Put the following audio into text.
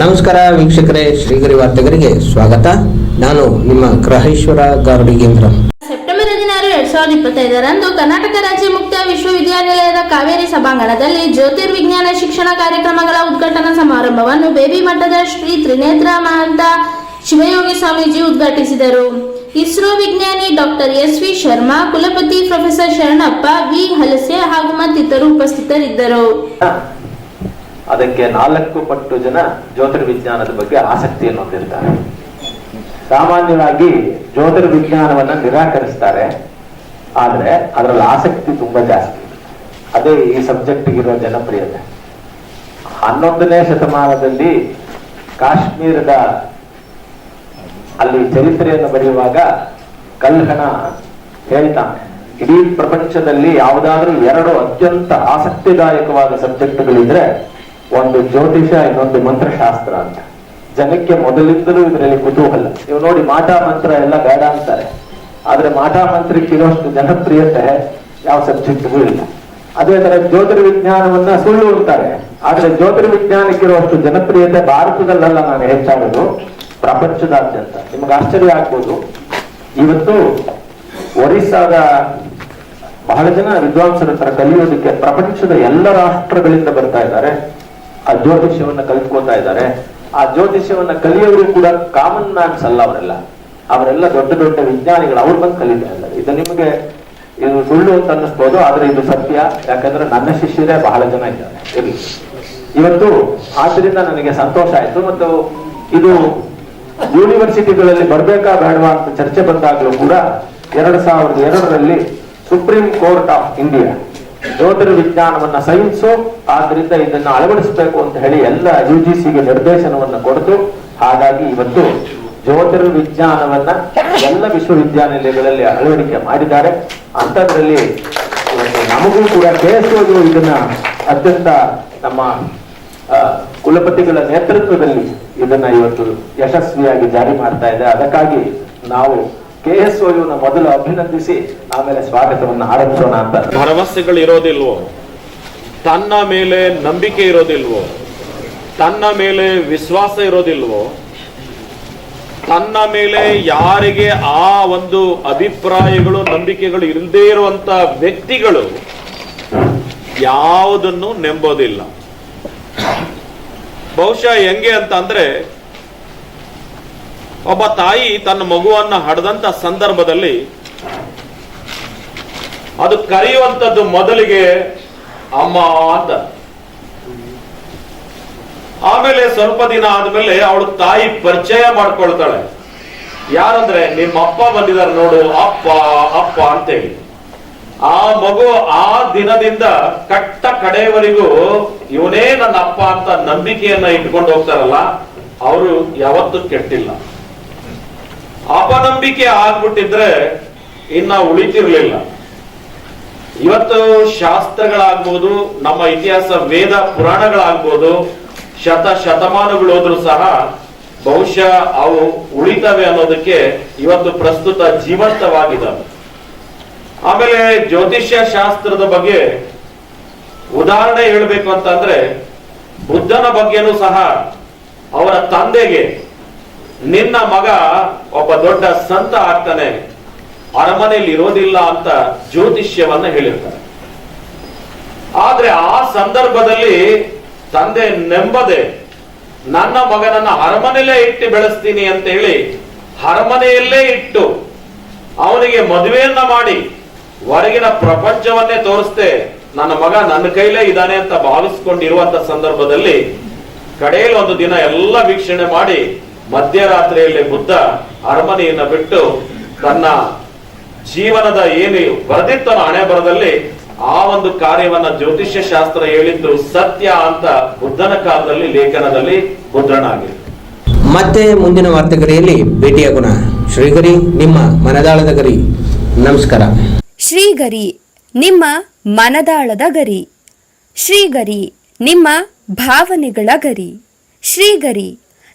ನಮಸ್ಕಾರ ವೀಕ್ಷಕರೇ, ಶ್ರೀಗರಿ ವಾರ್ತೆಗರಿಗೆ ಸ್ವಾಗತ. ನಾನು ನಿಮ್ಮ ಗ್ರಹೇಶ್ವರ ಗಾರುಡಿಗೇಂದ್ರ ಸೆಪ್ಟೆಂಬರ್ ಹದಿನಾರು ಎರಡ್ ಸಾವಿರದ ಇಪ್ಪತ್ತೈದರಂದು ಕರ್ನಾಟಕ ರಾಜ್ಯ ಮುಕ್ತ ವಿಶ್ವವಿದ್ಯಾನಿಲಯದ ಕಾವೇರಿ ಸಭಾಂಗಣದಲ್ಲಿ ಜ್ಯೋತಿರ್ವಿಜ್ಞಾನ ಶಿಕ್ಷಣ ಕಾರ್ಯಕ್ರಮಗಳ ಉದ್ಘಾಟನಾ ಸಮಾರಂಭವನ್ನು ಬೇಬಿ ಮಠದ ಶ್ರೀ ತ್ರಿನೇತ್ರ ಮಹಂತ ಶಿವಯೋಗಿ ಸ್ವಾಮೀಜಿ ಉದ್ಘಾಟಿಸಿದರು. ಇಸ್ರೋ ವಿಜ್ಞಾನಿ ಡಾಕ್ಟರ್ ಎಸ್ ವಿ ಶರ್ಮಾ, ಕುಲಪತಿ ಪ್ರೊಫೆಸರ್ ಶರಣಪ್ಪ ವಿ ಹಲಸೆ ಹಾಗೂ ಮತ್ತಿತರರು ಉಪಸ್ಥಿತರಿದ್ದರು. ಅದಕ್ಕೆ ನಾಲ್ಕು ಪಟ್ಟು ಜನ ಜ್ಯೋತಿರ್ವಿಜ್ಞಾನದ ಬಗ್ಗೆ ಆಸಕ್ತಿಯನ್ನು ಹೊಂದಿರ್ತಾರೆ. ಸಾಮಾನ್ಯವಾಗಿ ಜ್ಯೋತಿರ್ವಿಜ್ಞಾನವನ್ನ ನಿರಾಕರಿಸ್ತಾರೆ. ಆದ್ರೆ ಅದರಲ್ಲಿ ಆಸಕ್ತಿ ತುಂಬಾ ಜಾಸ್ತಿ. ಅದೇ ಈ ಸಬ್ಜೆಕ್ಟ್ ಇರುವ ಜನಪ್ರಿಯತೆ. ಹನ್ನೊಂದನೇ ಶತಮಾನದಲ್ಲಿ ಕಾಶ್ಮೀರದ ಅಲ್ಲಿ ಚರಿತ್ರೆಯನ್ನು ಬರೆಯುವಾಗ ಕಲ್ಹಣ ಹೇಳ್ತಾನೆ. ಇಡೀ ಪ್ರಪಂಚದಲ್ಲಿ ಯಾವುದಾದ್ರೂ ಎರಡು ಅತ್ಯಂತ ಆಸಕ್ತಿದಾಯಕವಾದ ಸಬ್ಜೆಕ್ಟ್ಗಳಿದ್ರೆ ಒಂದು ಜ್ಯೋತಿಷ, ಇನ್ನೊಂದು ಮಂತ್ರಶಾಸ್ತ್ರ ಅಂತ. ಜನಕ್ಕೆ ಮೊದಲಿಂದಲೂ ಇದರಲ್ಲಿ ಕುತೂಹಲ. ನೀವು ನೋಡಿ ಮಾಟ ಮಂತ್ರ ಎಲ್ಲ ಬೇಡ ಅಂತಾರೆ. ಆದ್ರೆ ಮಾಟ ಮಂತ್ರಕ್ಕೆ ಇರೋಷ್ಟು ಜನಪ್ರಿಯತೆ ಯಾವ ಸಬ್ಜೆಕ್ಟ್ಗೂ ಇಲ್ಲ. ಅದೇ ತರ ಜ್ಯೋತಿರ್ವಿಜ್ಞಾನವನ್ನ ಸುಳ್ಳು ಅಂತಾರೆ. ಆದ್ರೆ ಜ್ಯೋತಿರ್ವಿಜ್ಞಾನಕ್ಕಿರುವಷ್ಟು ಜನಪ್ರಿಯತೆ ಭಾರತದಲ್ಲಲ್ಲ ನಾನು ಹೆಚ್ಚಾಗೋದು. ಪ್ರಪಂಚದಾದ್ಯಂತ. ನಿಮ್ಗೆ ಆಶ್ಚರ್ಯ ಆಗ್ಬೋದು. ಇವತ್ತು ಒರಿಸ್ಸಾದ ಬಹಳ ಜನ ವಿದ್ವಾಂಸರ ಹತ್ರ ಕಲಿಯೋದಕ್ಕೆ ಪ್ರಪಂಚದ ಎಲ್ಲ ರಾಷ್ಟ್ರಗಳಿಂದ ಬರ್ತಾ ಇದ್ದಾರೆ. ಆ ಜ್ಯೋತಿಷ್ಯವನ್ನ ಕಲಿತ್ಕೊಳ್ತಾ ಇದ್ದಾರೆ. ಆ ಜ್ಯೋತಿಷ್ಯವನ್ನ ಕಲಿಯೋರು ಕೂಡ ಕಾಮನ್ ಮ್ಯಾನ್ಸ್ ಅಲ್ಲ ಅವರೆಲ್ಲ. ಅವರೆಲ್ಲ ದೊಡ್ಡ ದೊಡ್ಡ ವಿಜ್ಞಾನಿಗಳು, ಅವ್ರು ಬಂದು ಕಲಿತಾ ಇದ್ದಾರೆ. ಇದು ನಿಮಗೆ ಇದು ಸುಳ್ಳು ಅಂತ ಅನ್ನಿಸ್ಬೋದು, ಆದ್ರೆ ಇದು ಸತ್ಯ. ಯಾಕಂದ್ರೆ ನನ್ನ ಶಿಷ್ಯರೇ ಬಹಳ ಜನ ಇದ್ದಾರೆ. ಇವತ್ತು ಆದ್ರಿಂದ ನನಗೆ ಸಂತೋಷ ಆಯ್ತು. ಮತ್ತು ಇದು ಯೂನಿವರ್ಸಿಟಿಗಳಲ್ಲಿ ಬರ್ಬೇಕಾ ಬೇಡವಾ ಅಂತ ಚರ್ಚೆ ಬಂದಾಗಲೂ ಕೂಡ ಎರಡ್ ಸಾವಿರದ ಎರಡರಲ್ಲಿ ಸುಪ್ರೀಂ ಕೋರ್ಟ್ ಆಫ್ ಇಂಡಿಯಾ ಜ್ಯೋತಿರ್ವಿಜ್ಞಾನವನ್ನ ಸೈನ್ಸು, ಆದ್ರಿಂದ ಇದನ್ನ ಅಳವಡಿಸಬೇಕು ಅಂತ ಹೇಳಿ ಎಲ್ಲ ಯು ಜಿ ಸಿಗೆ ನಿರ್ದೇಶನವನ್ನ ಕೊಡ್ತು ಹಾಗಾಗಿ ಇವತ್ತು ಜ್ಯೋತಿರ್ವಿಜ್ಞಾನವನ್ನ ಎಲ್ಲ ವಿಶ್ವವಿದ್ಯಾನಿಲಯಗಳಲ್ಲಿ ಅಳವಡಿಕೆ ಮಾಡಿದ್ದಾರೆ. ಅಂತದ್ರಲ್ಲಿ ನಮಗೂ ಕೂಡ ಕೇಳಿಸೋದು ಇದನ್ನ ಅತ್ಯಂತ ನಮ್ಮ ಕುಲಪತಿಗಳ ನೇತೃತ್ವದಲ್ಲಿ ಇದನ್ನ ಇವತ್ತು ಯಶಸ್ವಿಯಾಗಿ ಜಾರಿ ಮಾಡ್ತಾ ಇದೆ. ಅದಕ್ಕಾಗಿ ನಾವು ಕೆ ಎಸ್ ಮೊದಲು ಅಭಿನಂದಿಸಿ ಆಮೇಲೆ ಸ್ವಾಗತವನ್ನು ಆರಂಭಿಸೋಣ ಅಂತ. ಭರವಸೆಗಳು ಇರೋದಿಲ್ವೋ ತನ್ನ ಮೇಲೆ ನಂಬಿಕೆ ಇರೋದಿಲ್ವೋ? ತನ್ನ ಮೇಲೆ ವಿಶ್ವಾಸ ಇರೋದಿಲ್ವೋ? ತನ್ನ ಮೇಲೆ ಯಾರಿಗೆ ಆ ಒಂದು ಅಭಿಪ್ರಾಯಗಳು, ನಂಬಿಕೆಗಳು ಇಲ್ಲದೇ ಇರುವಂತ ವ್ಯಕ್ತಿಗಳು ಯಾವುದನ್ನು ನೆಂಬೋದಿಲ್ಲ. ಬಹುಶಃ ಹೆಂಗೆ ಅಂತ ಅಂದ್ರೆ ಒಬ್ಬ ತಾಯಿ ತನ್ನ ಮಗುವನ್ನ ಹಡದಂತ ಸಂದರ್ಭದಲ್ಲಿ ಅದು ಕರೆಯುವಂತದ್ದು ಮೊದಲಿಗೆ ಅಮ್ಮ ಅಂತ. ಆಮೇಲೆ ಸ್ವಲ್ಪ ದಿನ ಆದ್ಮೇಲೆ ಅವಳು ತಾಯಿ ಪರಿಚಯ ಮಾಡ್ಕೊಳ್ತಾಳೆ. ಯಾರಂದ್ರೆ ನಿಮ್ಮ ಅಪ್ಪ ಬಂದಿದ್ದಾರೆ ನೋಡು, ಅಪ್ಪ ಅಪ್ಪ ಅಂತೇಳಿ. ಆ ಮಗು ಆ ದಿನದಿಂದ ಕಟ್ಟ ಕಡೆಯವರೆಗೂ ಇವನೇ ನನ್ನ ಅಪ್ಪ ಅಂತ ನಂಬಿಕೆಯನ್ನ ಇಟ್ಕೊಂಡು ಹೋಗ್ತಾರಲ್ಲ, ಅವರು ಯಾವತ್ತೂ ಕೆಟ್ಟಿಲ್ಲ. ಅಪನಂಬಿಕೆ ಆಗ್ಬಿಟ್ಟಿದ್ರೆ ಇನ್ನ ಉಳಿತಿರ್ಲಿಲ್ಲ. ಇವತ್ತು ಶಾಸ್ತ್ರಗಳಾಗ್ಬೋದು, ನಮ್ಮ ಇತಿಹಾಸ ವೇದ ಪುರಾಣಗಳಾಗ್ಬೋದು, ಶತ ಶತಮಾನಗಳು ಹೋದ್ರು ಸಹ ಬಹುಶಃ ಅವು ಉಳಿತವೆ ಅನ್ನೋದಕ್ಕೆ ಇವತ್ತು ಪ್ರಸ್ತುತ ಜೀವಂತವಾಗಿದ್ದಾವೆ. ಆಮೇಲೆ ಜ್ಯೋತಿಷ್ಯ ಶಾಸ್ತ್ರದ ಬಗ್ಗೆ ಉದಾಹರಣೆ ಹೇಳ್ಬೇಕು ಅಂತಂದ್ರೆ ಬುದ್ಧನ ಬಗ್ಗೆನೂ ಸಹ ಅವರ ತಂದೆಗೆ ನಿನ್ನ ಮಗ ಒಬ್ಬ ದೊಡ್ಡ ಸಂತ ಆಗ್ತಾನೆ. ಅರಮನೆಯಲ್ಲಿ ಇರೋದಿಲ್ಲ ಅಂತ ಜ್ಯೋತಿಷ್ಯವನ್ನ ಹೇಳಿರ್ತಾನೆ. ಆದ್ರೆ ಆ ಸಂದರ್ಭದಲ್ಲಿ ತಂದೆ ನೆಂಬದೆ, ನನ್ನ ಮಗನನ್ನ ಅರಮನೆಯಲ್ಲೇ ಇಟ್ಟು ಬೆಳೆಸ್ತೀನಿ ಅಂತ ಹೇಳಿ ಅರಮನೆಯಲ್ಲೇ ಇಟ್ಟು ಅವನಿಗೆ ಮದುವೆಯನ್ನ ಮಾಡಿ ಹೊರಗಿನ ಪ್ರಪಂಚವನ್ನೇ ತೋರಿಸ್ದೆ, ನನ್ನ ಮಗ ನನ್ನ ಕೈಲೇ ಇದ್ದಾನೆ ಅಂತ ಭಾವಿಸ್ಕೊಂಡಿರುವಂತ ಸಂದರ್ಭದಲ್ಲಿ ಕಡೆಯಲ್ಲಿ ಒಂದು ದಿನ ಎಲ್ಲ ವೀಕ್ಷಣೆ ಮಾಡಿ ಮಧ್ಯರಾತ್ರಿಯಲ್ಲಿ ಬುದ್ಧ ಅರಮನೆಯನ್ನ ಬಿಟ್ಟು ತನ್ನ ಜೀವನದ ಏನು ಬರೆದಿತ್ತನ ಹಣೆ ಬರದಲ್ಲಿ ಆ ಒಂದು ಕಾರ್ಯವನ್ನ ಜ್ಯೋತಿಷ್ಯ ಶಾಸ್ತ್ರ ಹೇಳಿದ್ದು ಸತ್ಯ ಅಂತ ಬುದ್ಧನ ಕಾಲದಲ್ಲಿ ಲೇಖನದಲ್ಲಿ ಮುದ್ರಣಾಗಿದೆ ಮತ್ತೆ ಮುಂದಿನ ವಾರ್ತೆಗರಿಯಲ್ಲಿ ಭೇಟಿಯಾಗೋಣ ಶ್ರೀಗರಿ ನಿಮ್ಮ ಮನದಾಳದ ಗರಿ. ನಮಸ್ಕಾರ. ಶ್ರೀಗರಿ ನಿಮ್ಮ ಮನದಾಳದ ಗರಿ. ಶ್ರೀಗರಿ ನಿಮ್ಮ ಭಾವನೆಗಳ ಗರಿ. ಶ್ರೀಗರಿ